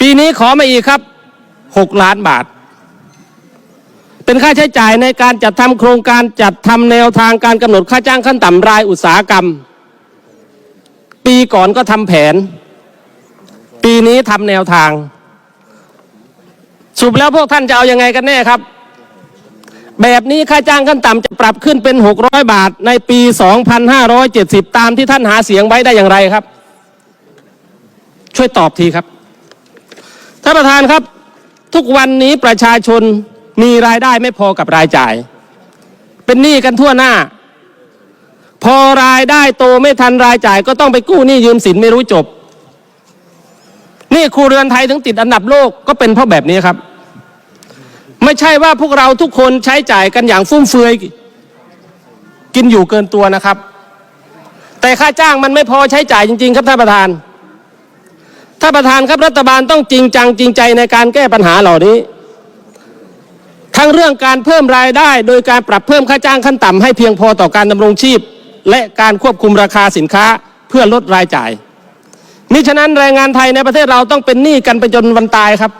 ปีนี้ขอมาอีกครับ 6 ล้านบาท เป็นค่าใช้จ่ายในการจัดทำโครงการจัดทำแนวทางการกำหนดค่าจ้างขั้นต่ำรายอุตสาหกรรม ปีก่อนก็ทำแผน ปีนี้ทำแนวทางสรุปแล้วพวกท่านจะเอายังไงกันแน่ครับ แบบนี้ค่าจ้างขั้นต่ำจะปรับขึ้นเป็น 600 บาทในปี 2570 ตามที่ท่านหาเสียงไว้ได้อย่างไรครับ ช่วยตอบทีครับานประธานครับ ทุกวันนี้ประชาชนมีรายได้ไม่พอกับรายจ่าย เป็นหนี้กันทั่วหน้า พอรายได้โตไม่ทันรายจ่าย ก็ต้องไปกู้หนี้ยืมสินไม่รู้จบนี่ครูเรือนไทยถึงติดอันดับโลกก็เป็นเพราะแบบนี้ครับ ไม่ใช่ว่าพวกเราทุกคนใช้จ่ายกันอย่างฟุ่มเฟือยกินอยู่เกินตัวนะครับ แต่ค่าจ้างมันไม่พอใช้จ่ายจริง ๆ ครับท่านประธาน ท่านประธานครับรัฐบาลต้องจริงจังจริงใจในการแก้ปัญหาเหล่านี้ ทั้งเรื่องการเพิ่มรายได้โดยการปรับเพิ่มค่าจ้างขั้นต่ำให้เพียงพอต่อการดำรงชีพ และการควบคุมราคาสินค้าเพื่อลดรายจ่าย นี่ฉะนั้นแรงงานไทยในประเทศเราต้องเป็นหนี้กันไปจนวันตายครับ